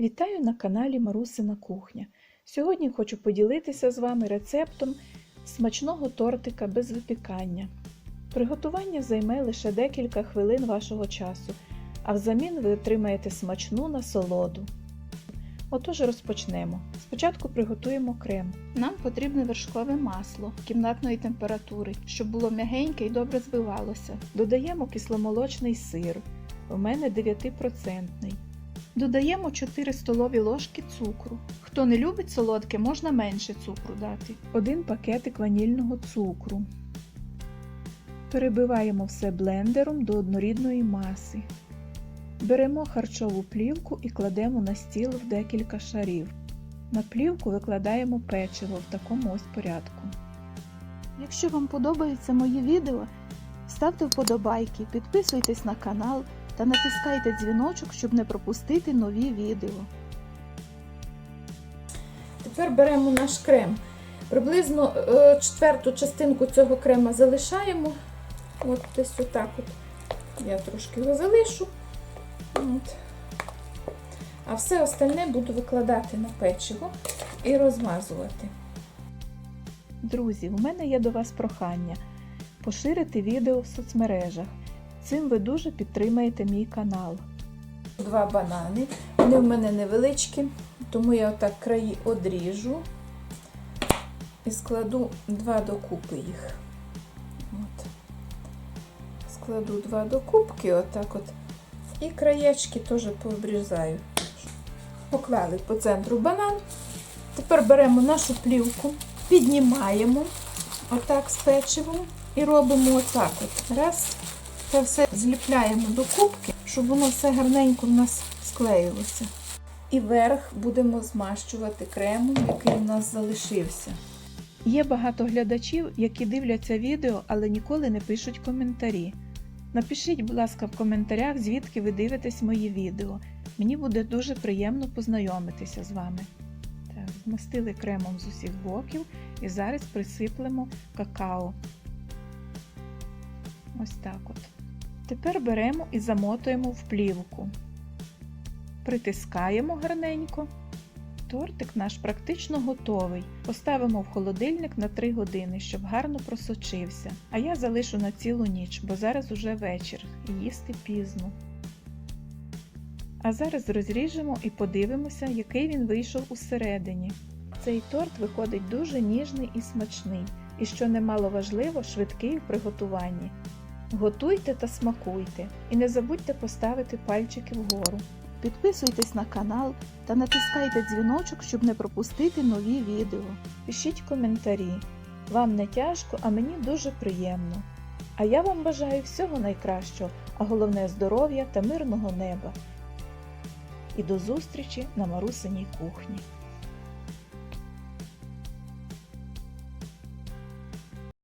Вітаю на каналі Марусина Кухня. Сьогодні хочу поділитися з вами рецептом смачного тортика без випікання. Приготування займе лише декілька хвилин вашого часу, а взамін ви отримаєте смачну насолоду. Отож розпочнемо. Спочатку приготуємо крем. Нам потрібне вершкове масло кімнатної температури, щоб було м'ягеньке і добре збивалося. Додаємо кисломолочний сир. У мене 9%. Додаємо 4 столові ложки цукру. Хто не любить солодке, можна менше цукру дати. Один пакетик ванільного цукру. Перебиваємо все блендером до однорідної маси. Беремо харчову плівку і кладемо на стіл в декілька шарів. На плівку викладаємо печиво в такому ось порядку. Якщо вам подобаються мої відео, ставте вподобайки, підписуйтесь на канал та натискайте дзвіночок, щоб не пропустити нові відео. Тепер беремо наш крем. Приблизно е, четверту частинку цього крема залишаємо. От десь отак от. Я трошки його залишу. От. А все остальне буду викладати на печиво і розмазувати. Друзі, у мене є до вас прохання поширити відео в соцмережах. Цим ви дуже підтримаєте мій канал. Два банани. Вони в мене невеличкі, тому я отак краї одріжу і складу два докупи їх. От. Складу два докупки, отак от. І краєчки теж пообрізаю. Поклали по центру банан. Тепер беремо нашу плівку, піднімаємо отак з печивом і робимо отак от. Раз. Це все зліпляємо до кубки, щоб воно все гарненько в нас склеїлося. І верх будемо змащувати кремом, який у нас залишився. Є багато глядачів, які дивляться відео, але ніколи не пишуть коментарі. Напишіть, будь ласка, в коментарях, звідки ви дивитесь мої відео. Мені буде дуже приємно познайомитися з вами. Так, змастили кремом з усіх боків і зараз присиплемо какао. Ось так от. Тепер беремо і замотуємо в плівку. Притискаємо гарненько. Тортик наш практично готовий. Поставимо в холодильник на 3 години, щоб гарно просочився. А я залишу на цілу ніч, бо зараз уже вечір і їсти пізно. А зараз розріжемо і подивимося, який він вийшов усередині. Цей торт виходить дуже ніжний і смачний, і що немало важливо, швидкий в приготуванні. Готуйте та смакуйте, і не забудьте поставити пальчики вгору. Підписуйтесь на канал та натискайте дзвіночок, щоб не пропустити нові відео. Пишіть коментарі. Вам не тяжко, а мені дуже приємно. А я вам бажаю всього найкращого, а головне здоров'я та мирного неба. І до зустрічі на Марусиній кухні.